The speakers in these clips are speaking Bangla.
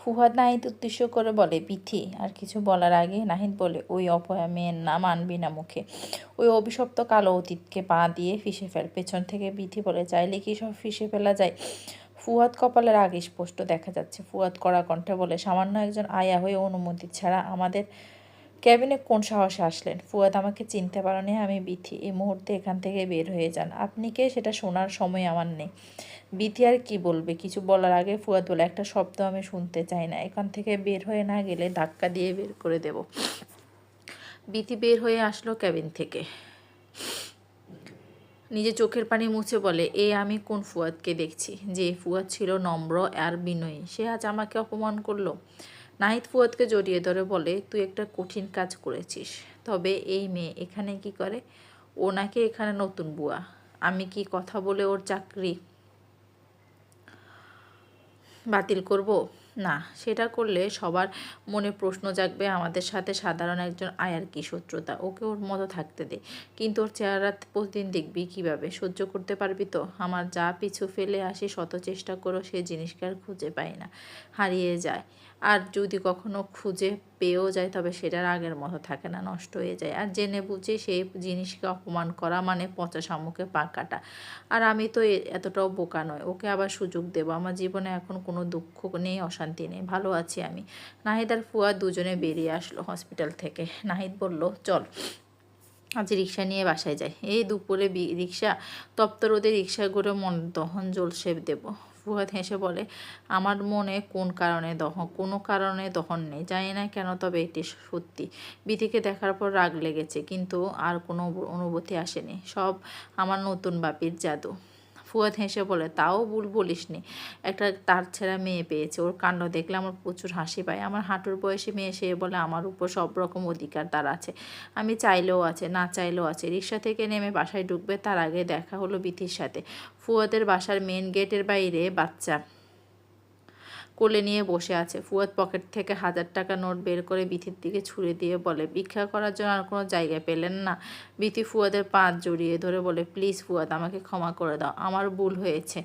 ফুহাদ নাহিদ উদ্দেশ্য করে বলে বিথি আর কিছু বলার আগে নাহিদ বলে, ওই অপয়া মেয়ের নাম আনবি না মুখে। ওই অভিশপ্ত কালো অতীতকে পা দিয়ে ফিসে ফেল। পেছন থেকে বিথি বলে, চাইলে কি সব ফিসে ফেলা যায়? ফুয়াদ কপালের আগে স্পষ্ট দেখা যাচ্ছে। ফুয়াদ কড়া কণ্ঠে বলে, সামান্য একজন আয়া হয়ে অনুমতি ছাড়া আমাদের ক্যাবিনে কোন সাহসে আসলেন? ফুয়াদ আমাকে চিনতে পারেনি আমি বিথি। এই মুহূর্তে এখান থেকে বের হয়ে যান। আপনি কে? সেটা শোনার সময় আমার নেই। বিথি আর কি বলবে? কিছু বলার আগে ফুয়াদ বলে, একটা শব্দ আমি শুনতে চাই না। এখান থেকে বের হয়ে না গেলে ধাক্কা দিয়ে বের করে দেব। বিথি বের হয়ে আসলো ক্যাবিন থেকে। নিজে চোখের পানি মুছে বলে, এ, আমি কোন ফুয়াদকে দেখছি? যে ফুয়াদ ছিল নম্র আর বিনয়ী। সে আজ আমাকে অপমান করল। নাহিদ ফুয়াদকে জড়িয়ে ধরে বলে, তুই একটা কঠিন কাজ করেছিস। তবে এই মেয়ে এখানে কি করে? ওনাকে এখানে নতুন বুয়া। আমি কি কথা বলে ওর চাকরি বাতিল করব? না, সেটা করলে সবার মনে প্রশ্ন জাগবে আমাদের সাথে সাধারণ একজন আয়ার কি শত্রুতা। ওকে ওর মতো থাকতে দে। কিন্তু ওর চেহারা প্রতিদিন দেখবি কীভাবে? সহ্য করতে পারবি তো? আমার যা পিছু ফেলে আসি, শত চেষ্টা করো সে জিনিসকে আর খুঁজে পাই না। হারিয়ে যায়। আর যদি কখনো খুঁজে পেয়েও যায়, তবে সেটার আগের মতো থাকে না, নষ্ট হয়ে যায়। আর জেনে বুঝে সেই জিনিসকে অপমান করা মানে পচা শামুকে পা কাটা। আর আমি তো এতটাও বোকা নয়, ওকে আবার সুযোগ দেব। আমার জীবনে এখন কোনো দুঃখ নেই, অশান্তি নেই, ভালো আছি আমি। নাহিদ আর ফুয়া দুজনে বেরিয়ে আসলো হসপিটাল থেকে। নাহিদ বলল, চল, আজ রিক্সা নিয়ে বাসায় যাই। এই দুপুরে রিক্সা তপ্ত রোদে রিক্সা করে মন দহন জলসে দেবো। ফুহাদ হেসে বলে, আমার মনে কোন কারণে দহন কোনো কারণে দহন নেই। জানি না কেন, তবে এটি সত্যি। বিধিকে দেখার পর রাগ লেগেছে, কিন্তু আর কোনো অনুভূতি আসেনি। সব আমার নতুন বাপির জাদু। ফুয়াদ হেসে বলে, তাও ভুল বলিসনি। একটা তার ছেঁড়া মেয়ে পেয়েছে। ওর কাণ্ড দেখলে আমার প্রচুর হাসি পায়। আমার হাঁটুর বয়সী মেয়ে, সে বলে, আমার উপর সব রকম অধিকার তার আছে। আমি চাইলেও আছে, না চাইলেও আছে। রিক্সা থেকে নেমে বাসায় ঢুকবে, তার আগে দেখা হলো বিথির সাথে। ফুয়াদের বাসার মেন গেটের বাইরে বাচ্চা কোলে নিয়ে বসে আছে। ফুয়াদ পকেট থেকে হাজার টাকা নোট বের করে বিথির দিকে ছুড়ে দিয়ে বলে, ভিক্ষা করার জন্য আর কোনো জায়গা পেলেন না? বিথি ফুয়াদের পা জড়িয়ে ধরে বলে, প্লিজ ফুয়াদ, আমাকে ক্ষমা করে দাও। আমার ভুল হয়েছে।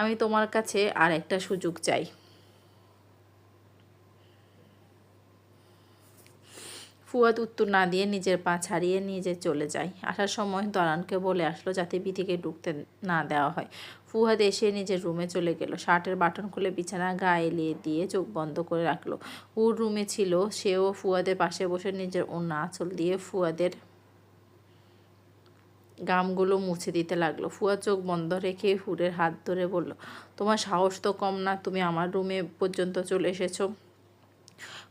আমি তোমার কাছে আর একটা সুযোগ চাই। ফুয়াদ উত্তর না দিয়ে নিজের পা ছাড়িয়ে নিজে চলে যায়। আসার সময় দরানকে বলে আসলো যাতে বিথিকে ঢুকতে না দেওয়া হয়। ফুয়াদ এসে নিজের রুমে চলে গেল। শার্টের বাটন খুলে বিছানা গায়ে এলিয়ে দিয়ে চোখ বন্ধ করে রাখল। হুর রুমে ছিল, সেও ফুয়াদের পাশে বসে নিজের অন্য আঁচল দিয়ে ফুয়াদের গামগুলো মুছে দিতে লাগল। ফুয়া চোখ বন্ধ রেখে হুরের হাত ধরে বলল, তোমার সাহস তো কম না, তুমি আমার রুমে পর্যন্ত চলে এসেছ।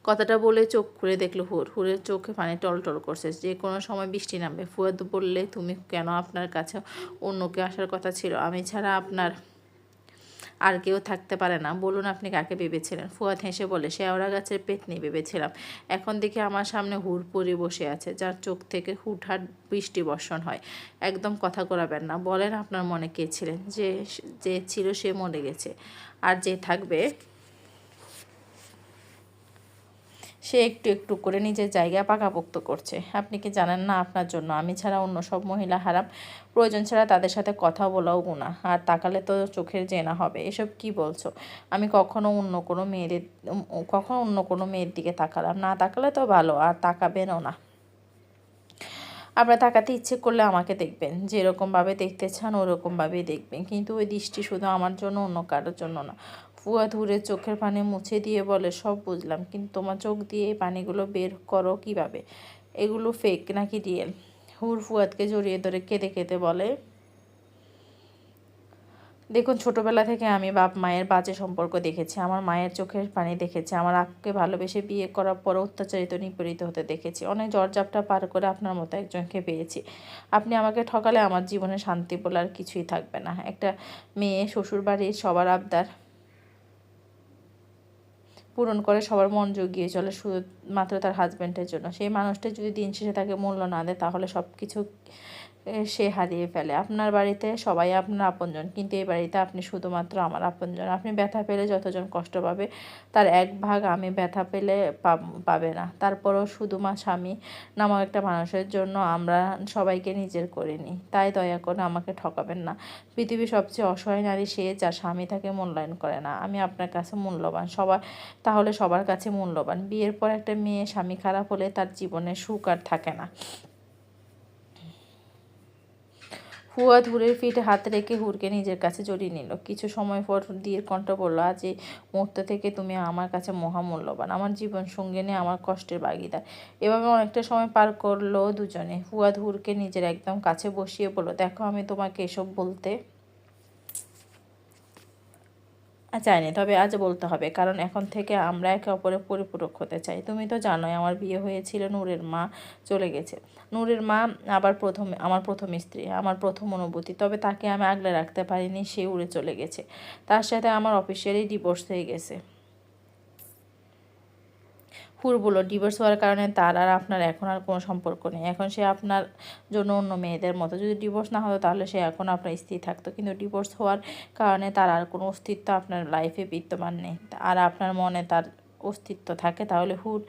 কথাটা বলে চোখ খুলে দেখল হুর। হুরের চোখে পানি টলটল করছে। যে কোনো সময় বৃষ্টি নামবে। ফুয়াদ বললে, তুমি কেন আপনার কাছে অন্য কেউ আসার কথা ছিল? আমি ছাড়া আপনার আর কেউ থাকতে পারে না। বলুন আপনি কাকে ভেবেছিলেন? ফুয়াদ হেসে বলে শেওড়া গাছের পেট নিয়ে ভেবেছিলাম। এখন দেখি আমার সামনে হুর পরি বসে আছে, যার চোখ থেকে হুটহাট বৃষ্টি বর্ষণ হয়। একদম কথা করাবেন না। বলেন আপনার মনে কে ছিলেন? যে যে ছিল সে মরে গেছে। আর যে থাকবে সে একটু একটু করে নিজের জায়গা পাকাপোক্ত করছে। আপনি কি জানেন না আপনার জন্য? আমি ছাড়া অন্য সব মহিলা হারাম। প্রয়োজন ছাড়া তাদের সাথে কথা বলাও গুণা আর তাকালে তো চোখের জেনা হবে। এসব কি বলছো? আমি কখনো অন্য কোনো মেয়েদের, কখনো অন্য কোনো মেয়ের দিকে তাকালাম না। তাকালে তো ভালো, আর তাকাবেনও না। আপনার তাকাতে ইচ্ছে করলে আমাকে দেখবেন। যেরকমভাবে দেখতে চান ওরকমভাবেই দেখবেন। কিন্তু ওই দৃষ্টি শুধু আমার জন্য, অন্য কারোর জন্য না। ফুয়া ধুরে চোখের পানি মুছে দিয়ে বলে, সব বুঝলাম, কিন্তু তোমার চোখ দিয়ে এই পানিগুলো বের করো কীভাবে? এগুলো ফেক নাকি রিয়েল হুর ফুয়াদকে জড়িয়ে ধরে কেঁদে কেঁদে বলে, দেখুন, ছোটবেলা থেকে আমি বাপ মায়ের বাজে সম্পর্ক দেখেছি। আমার মায়ের চোখের পানি দেখেছি। আমার আপুকে ভালোবেসে বিয়ে করার পর অত্যাচারিত, নিপীড়িত হতে দেখেছি। অনেক জর্জাপটা পার করে আপনার মতো একজনকে পেয়েছি। আপনি আমাকে ঠকালে আমার জীবনে শান্তি বলার কিছুই থাকবে না। একটা মেয়ে শ্বশুরবাড়ির সবার আবদার পূরণ করে সবার মন জুগিয়ে চলে শুধু মাত্র তার হাজব্যান্ডের জন্য। সেই মানুষটা যদি দিন শেষে তাকে মূল্য না দেয়, তাহলে সব কিছু সে হারিয়ে ফেলে। আপনার বাড়িতে সবাই আপনার আপনজন, কিন্তু এই বাড়িতে আপনি শুধুমাত্র আমার আপনজন। আপনি ব্যথা পেলে যতজন কষ্ট পাবে, তার এক ভাগ আমি ব্যথা পেলে পাব- না। তারপরও শুধু মা স্বামী নামক একটা মানুষের জন্য আমরা সবাইকে নিজের করে নিই। তাই দয়া করে আমাকে ঠকাবেন না। পৃথিবীর সবচেয়ে অসহায় নারী সে যার স্বামী তাকে মূল্যায়ন করে না। আমি আপনার কাছে মূল্যবান। সবার, তাহলে সবার কাছে মূল্যবান। বিয়ের পর একটা মেয়ে স্বামী খারাপ হলে তার জীবনে সুখ আর থাকে না। ফুয়াদ হুরের ফিট হাত রেখে হুরকে নিজের কাছে জড়িয়ে নিল। কিছু সময় পর দিয়ে কণ্ঠ বলল, আজ এই মুহূর্ত থেকে তুমি আমার কাছে মহামূল্যবান, আমার জীবন সঙ্গে নিয়ে আমার কষ্টের বাগিদার এভাবে অনেকটা সময় পার করল দুজনে। ফুয়াদ হুরকে নিজের একদম কাছে বসিয়ে বলল, দেখো, আমি তোমাকে এসব বলতে চাইনি, তবে আজ বলতে হবে, কারণ এখন থেকে আমরা একে অপরের পরিপূরক হতে চাই। তুমি তো জানোই আমার বিয়ে হয়েছিল, নূরের মা চলে গেছে। নূরের মা আবার প্রথম, আমার প্রথম স্ত্রী, আমার প্রথম অনুভূতি, তবে তাকে আমি আগলে রাখতে পারিনি, সে উড়ে চলে গেছে। তার সাথে আমার অফিসিয়ালি ডিভোর্স হয়ে গেছে। হুর বলল ডিভোর্স হওয়ার কারণে তার আর আপনার এখন আর কোনো সম্পর্ক নেই। এখন সে আপনার জন্য অন্য মেয়েদের মতো। যদি ডিভোর্স না হতো তাহলে সে এখন আপনার স্ত্রী থাকতো। কিন্তু ডিভোর্স হওয়ার কারণে তার আর কোনো অস্তিত্ব আপনার লাইফে বিদ্যমান নেই। আর আপনার মনে তার অস্তিত্ব থাকে, তাহলে হুর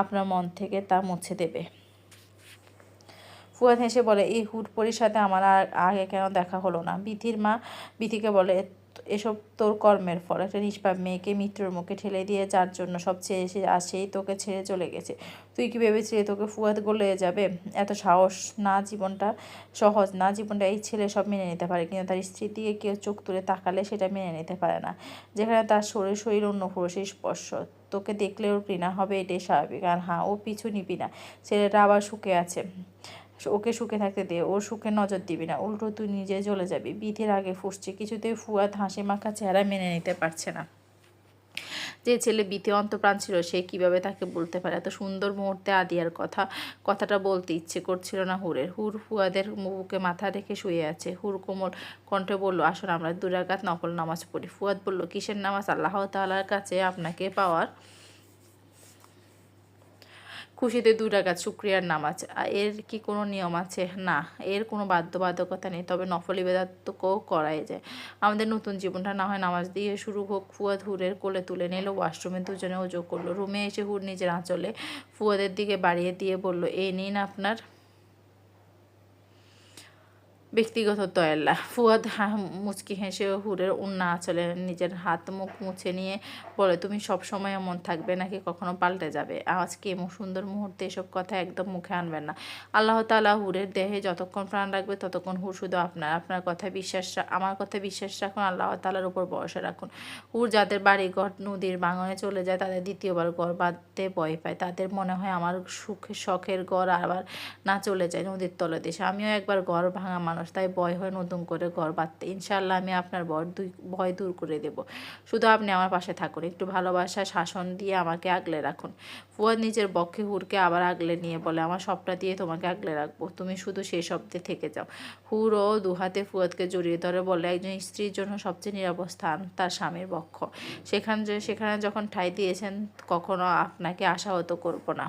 আপনার মন থেকে তা মুছে দেবে। ফুয়াদ হেসে বলে, এই হুটপরির সাথে আমার আর আগে কেন দেখা হলো না? বিথির মা বিথিকে বলে এসব তোর কর্মের ফল। একটা নিষ্পাপ মেয়েকে মৃত্যুর মুখে ঠেলে দিয়ে যার জন্য সব ছেড়ে এসে আসেই তোকে ছেড়ে চলে গেছে। তুই কি ভেবেছিলি তোকে ফুয়াদ গলে যাবে? এত সাহস না জীবনটা সহজ, না জীবনটা এই ছেলে সব মেনে নিতে পারে। কিন্তু তার স্ত্রীর দিকে কেউ চোখ তুলে তাকালে সেটা মেনে নিতে পারে না। যেখানে তার শরীর শরীর অন্য পুরুষের স্পর্শ। তোকে দেখলে ওর ঘৃণা হবে, এটাই স্বাভাবিক। আর হ্যাঁ ও পিছু নিবি না। ছেলেটা আবার সুখে আছে। ওকে সুখে থাকতে দে, ওর সুখে নজর দিবি না। উল্টো তুই নিজে চলে যাবি। বিধির আগে ফুসছে। কিছুতেই ফুয়াদ হাসি মাখা চেহারা মেনে নিতে পারছে না। যে ছেলে বিতে অন্তপ্রাণ ছিল, সে কীভাবে তাকে বলতে পারে? এত সুন্দর মুহূর্তে আদিয়ার কথা, কথাটা বলতে ইচ্ছে করছিল না হুরের। হুর ফুয়াদের বুকে মাথা রেখে শুয়ে আছে। হুর কোমল কণ্ঠে বলল, আসুন, আমরা দুরাগাত নকল নামাজ পড়ি। ফুয়াদ বলল, কিসের নামাজ? আল্লাহ তাআলার কাছে আপনাকে পাওয়ার খুশিতে দু টাকা, শুক্রিয়ার নামাজ এর কি কোনো নিয়ম আছে? না, এর কোনো বাধ্যবাধকতা নেই, তবে নফল ইবাদতকেও করাই যায়। আমাদের নতুন জীবনটা না হয় নামাজ দিয়ে শুরু হোক ফুয়াদ হুরের কোলে তুলে নিল, ওয়াশরুমে দুজনে যোগ করল। রুমে এসে হুর নিজের আঁচলে ফুয়াদের দিকে বাড়িয়ে দিয়ে বলল, এই নিন আপনার ব্যক্তিগত তয়লা ফুয়াদ মুচকি হেসে হুরের উন্না আঁচলে নিজের হাত মুখ মুছে নিয়ে বলে, তুমি সব সময় এমন থাকবে নাকি কখনো পাল্টে যাবে? আজকে এমন সুন্দর মুহূর্তে এসব কথা একদম মুখে আনবেন না? আল্লাহ তালা হুরের দেহে যতক্ষণ প্রাণ রাখবে ততক্ষণ হুর শুধু আপনার আপনার কথা বিশ্বাস আমার কথা বিশ্বাস রাখুন, আল্লাহ তালার উপর ভরসা রাখুন। হুর যাদের বাড়ি ঘর নদীর বাঙনে চলে যায়, তাদের দ্বিতীয়বার গড় বাঁধতে ভয় পায়। তাদের মনে হয় আমার সুখে শখের গড় আবার না চলে যায় নদীর তলে দেশে আমিও একবার গড় ভাঙা মানুষ তাই ভয় হয় নতুন করে ঘর বাঁধতে। ইনশাল্লাহ আমি আপনার বর দুই, ভয় দূর করে দেব। শুধু আপনি আমার পাশে থাকুন, একটু ভালোবাসা, শাসন দিয়ে আমাকে আগলে রাখুন। ফুয়াদ নিজের বক্ষে হুরকে আবার আগলে নিয়ে বলে, আমার সবটা দিয়ে তোমাকে আগলে রাখব, তুমি শুধু সেই শব্দে থেকে যাও। হুর ও দুহাতে ফুয়াদকে জড়িয়ে ধরে বলে, একজন স্ত্রীর জন্য সবচেয়ে নিরাপদ স্থান তার স্বামীর বক্ষ। সেখান সেখানে যখন ঠাঁই দিয়েছেন, কখনো আপনাকে আশাহত করব না।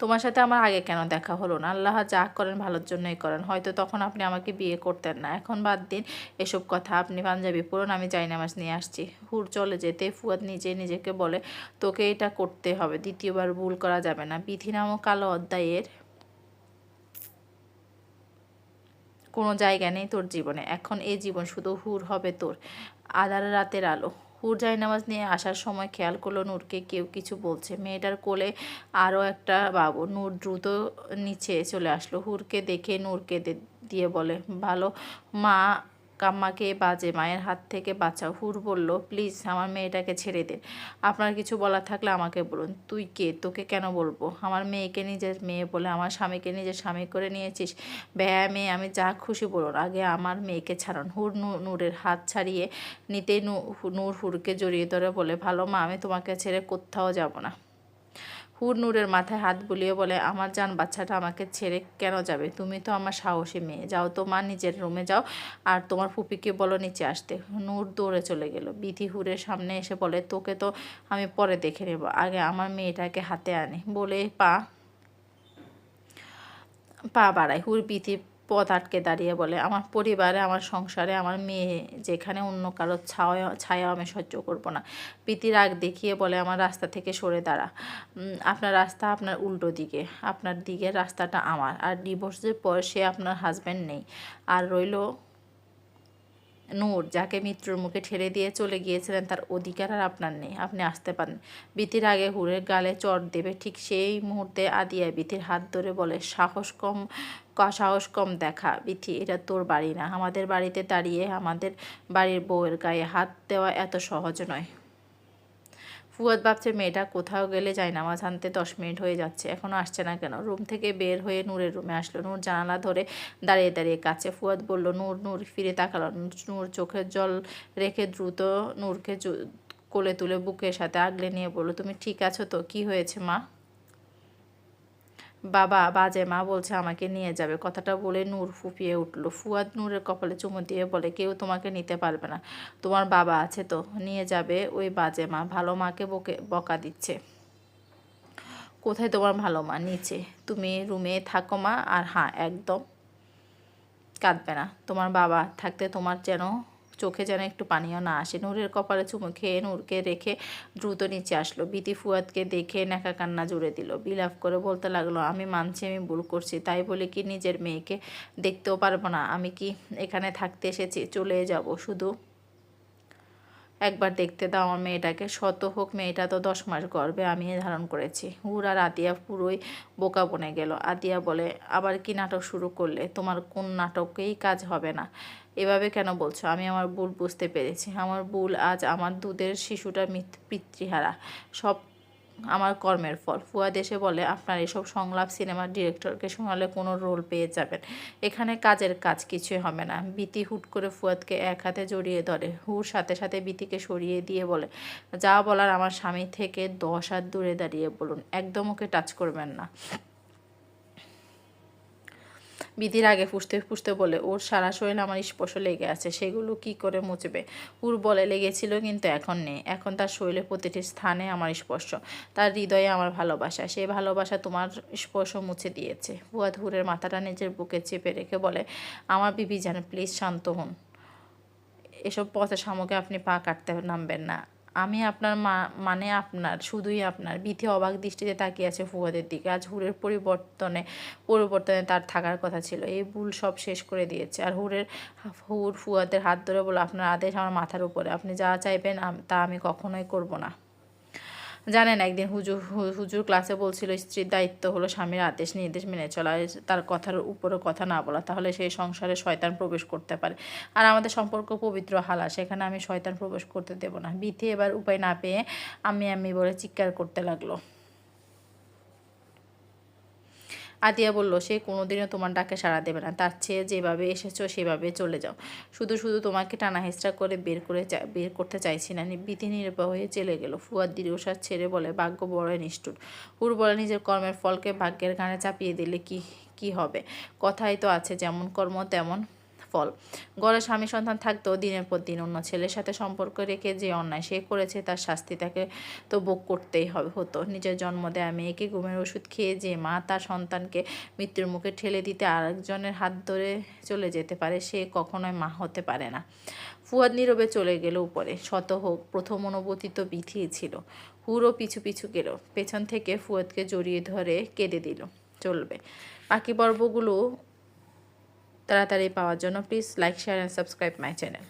তোমার সাথে আমার আগে কেন দেখা হলো না? আল্লাহ যা করেন ভালোর জন্যই করেন। হয়তো তখন আপনি আমাকে বিয়ে করতেন না। এখন বাদ দিন এসব কথা। আপনি পাঞ্জাবি পড়ুন আমি যাই নামাজ নিয়ে আসছি। হুর চলে যেতে ফুয়াদ নিজে নিজেকে বলে, তোকে এটা করতে হবে। দ্বিতীয়বার ভুল করা যাবে না। বিধি নামক কালো অধ্যায়ের কোনো জায়গা নেই তোর জীবনে। এখন এই জীবন শুধু হুর হবে তোর। আধার রাতের আলো। হুর নামাজ নিয়ে আসার সময় খেয়াল করল নূরকে কেউ কিছু বলছে। মেয়েটার কোলে আরও একটা বাবু নূর দ্রুত নিচে চলে আসলো। হুরকে দেখে নূরকে দিয়ে বলে, ভালো মা কাম্মাকে বাজে মায়ের হাত থেকে বাঁচাও হুর বলল, প্লিজ আমার মেয়েটাকে ছেড়ে দিন আপনার কিছু বলা থাকলে আমাকে বলুন। তুই কে? তোকে কেন বলব? আমার মেয়েকে নিজের মেয়ে বলে, আমার স্বামীকে নিজের স্বামী করে নিয়েছিস? ব্যয়া মেয়ে, আমি যা খুশি বলুন। আগে আমার মেয়েকে ছাড়ুন। হুর নূরের হাত ছাড়িয়ে নিতেই নূর হুরকে জড়িয়ে ধরে বলে, ভালো মা, আমি তোমাকে ছেড়ে কোথাও যাব না। হুর নূরের মাথায় হাত বুলিয়ে বলে, আমার যান বাচ্চাটা আমাকে ছেড়ে কেন যাবে? তুমি তো আমার সাহসী মেয়ে। যাও তো মা, নিজের রুমে যাও। আর তোমার ফুপিকে বলো নিচে আসতে। নূর দৌড়ে চলে গেল। বিধি হুরের সামনে এসে বলে, তোকে তো আমি পরে দেখে নেব। আগে আমার মেয়েটাকে হাতে আনি। বলে, পা পা বাড়ায়। হুর বিতি পথ আটকে দাঁড়িয়ে বলে, আমার পরিবারে, আমার সংসারে, আমার মেয়ে যেখানে অন্য কারও ছায়া ছায়া আমি সহ্য করব না। প্রীতি রাগ দেখিয়ে বলে, আমার রাস্তা থেকে সরে দাঁড়া। আপনার রাস্তা আপনার উল্টো দিকে। আপনার দিকের রাস্তাটা আমার। আর ডিভোর্সের পর সে আপনার হাজব্যান্ড নেই। আর রইল নূর, যাকে মৃত্যুর মুখে ঠেলে দিয়ে চলে গিয়েছিলেন, তার অধিকার আর আপনার নেই। আপনি আসতে পারেন। বিতির আগে হুড়ের গালে চট দেবে। ঠিক সেই মুহূর্তে আদিয়া বিথির হাত ধরে বলে, সাহস কম সাহস কম দেখা, বিথি, এটা তোর বাড়ি না। আমাদের বাড়িতে দাঁড়িয়ে আমাদের বাড়ির বউয়ের গায়ে হাত দেওয়া এত সহজ নয়। ফুয়াদ ভাবছে, মেয়েটা কোথাও গেলে যায় নামাজ আনতে দশ মিনিট হয়ে যাচ্ছে এখনও আসছে না কেন? রুম থেকে বের হয়ে নূরের রুমে আসলো। নূর জানালা ধরে দাঁড়িয়ে দাঁড়িয়ে কাছে ফুয়াদ বলল, নূর নূর, ফিরে তাকালো। নূর চোখের জল রেখে দ্রুত নূরকে কোলে তুলে বুকের সাথে আগলে নিয়ে বলল, তুমি ঠিক আছো তো? কি হয়েছে মা? বাবা বাজে মা বলছে, আমাকে নিয়ে যাবে। কথাটা বলে নূর ফুপিয়ে উঠল। ফুয়াদ নূরের কপালে চুমু দিয়ে বলে, কেউ তোমাকে নিতে পারবে না। তোমার বাবা আছে তো? নিয়ে যাবে ওই বাজে মা। ভালো মাকে বকে, বকা দিচ্ছে। কোথায় তোমার ভালো মা? নিচে। তুমি রুমে থাকো মা। আর হ্যাঁ একদম কাঁদবে না। তোমার বাবা থাকতে তোমার যেন চোখে যেন একটু পানিও না আসে। নূরের কপালে চুমু খেয়ে নূরকে রেখে দ্রুত নিচে আসলো। বিতি ফুয়াদকে দেখে নেকা কান্না জুড়ে দিল। বিলাপ করে বলতে লাগল, আমি মানছি, আমি ভুল করছি। তাই বলে কি নিজের মেয়েকে দেখতেও পারব না? আমি কি এখানে থাকতে এসেছি? চলে যাব। শুধু একবার দেখতে দাও আমার মেয়েটাকে। শত হোক, মেয়েটা তো দশ মাস গর্ভে আমি ধারণ করেছি। হুর আর আদিয়া পুরোই বোকা বনে গেল। আদিয়া বলে, আবার কি নাটক শুরু করলে? তোমার কোন নাটকেই কাজ হবে না। এভাবে কেন বলছো? আমি আমার ভুল বুঝতে পেরেছি। আমার ভুল আজ আমার দুধের শিশুটা পিতৃহারা। সব আমার কর্মের ফল। ফুয়াদ এসে বলে, আপনার এসব সংলাপ সিনেমার ডিরেক্টরকে শোনালে কোনো রোল পেয়ে যাবেন। এখানে কাজের কাজ কিছুই হবে না। বিতি হুট করে ফুয়াদকে এক হাতে জড়িয়ে ধরে। হুর সাথে সাথে বিতিকে সরিয়ে দিয়ে বলে, যা বলার আমার স্বামী থেকে দশ হাত দূরে দাঁড়িয়ে বলুন। একদম ওকে টাচ করবেন না। বিধির আগে ফুসতে ফুসতে বলে, ওর সারা শরীর আমার স্পর্শ লেগে আছে, সেগুলো কি করে মুছবে? উর বলে লেগেছিল, কিন্তু এখন নেই। এখন তার শরীরের প্রতিটি স্থানে আমার স্পর্শ, তার হৃদয়ে আমার ভালোবাসা। সেই ভালোবাসা তোমার স্পর্শ মুছে দিয়েছে। ফুয়াদ হুরের মাথাটা নিজের বুকে চেপে রেখে বলে, আমার বিবি যেন প্লিজ শান্ত হন। এসব পথে সামকে আপনি পা কাটতে নামবেন না। আমি আপনার মা মানে আপনার, শুধুই আপনার বিথি অবাক দৃষ্টিতে তাকিয়ে আছে ফুয়াদের দিকে। আজ হুরের পরিবর্তনে পরিবর্তনে তার থাকার কথা ছিল। এই ভুল সব শেষ করে দিয়েছে। আর হুরের, হুর ফুয়াদের হাত ধরে বলে, আপনার আদেশ আমার মাথার উপরে। আপনি যা চাইবেন তা আমি কখনোই করব না। জানেন, একদিন হুজুর হুজুর ক্লাসে বলছিল, স্ত্রীর দায়িত্ব হলো স্বামীর আদেশ, নির্দেশ মেনে চলা তার কথার উপরে কথা না বলা, তাহলে সেই সংসারে শয়তান প্রবেশ করতে পারে। আর আমাদের সম্পর্ক পবিত্র হালা সেখানে আমি শয়তান প্রবেশ করতে দেব না। বিথে এবার উপায় না পেয়ে আমি আমি বলে চিৎকার করতে লাগল। আদিয়া বলল, সে কোনোদিনও তোমার ডাকে সাড়া দেবে না। তার চেয়ে যেভাবে এসেছ, সেভাবে চলে যাও। শুধু শুধু তোমাকে টানা হেঁচড়া করে বের করে বের করতে চাইছি না। বিধি নির্বাহ হয়ে চলে গেল। ফুয়াদ দীর্ঘশ্বাস ছেড়ে বলে, ভাগ্য বড় নিষ্ঠুর। হুর বলে নিজের কর্মের ফলকে ভাগ্যের ঘাড়ে চাপিয়ে দিলে কি কি হবে? কথাই তো আছে, যেমন কর্ম, তেমন ফল। গড়ে স্বামী সন্তান থাকতেও দিনের পর দিন অন্য ছেলের সাথে সম্পর্ক রেখে যে অন্যায় সে করেছে, তার শাস্তি তাকে তো ভোগ করতেই হবে, হতো। নিজের জন্ম দেয়া মেয়েকে ঘুমের ওষুধ খেয়ে যে মা তার সন্তানকে মৃত্যুর মুখে ঠেলে দিতে আরেকজনের হাত ধরে চলে যেতে পারে, সে কখনোই মা হতে পারে না। ফুয়াদ নীরবে চলে গেল উপরে। শত হোক, প্রথম অনুভূতি তো ছিল। হুরও পিছু পিছু গেল। পেছন থেকে ফুয়াদকে জড়িয়ে ধরে কেঁদে দিল। চলবে। বাকি পর্বগুলো তাড়াতাড়ি পাওয়ার জন্য please like share and subscribe my channel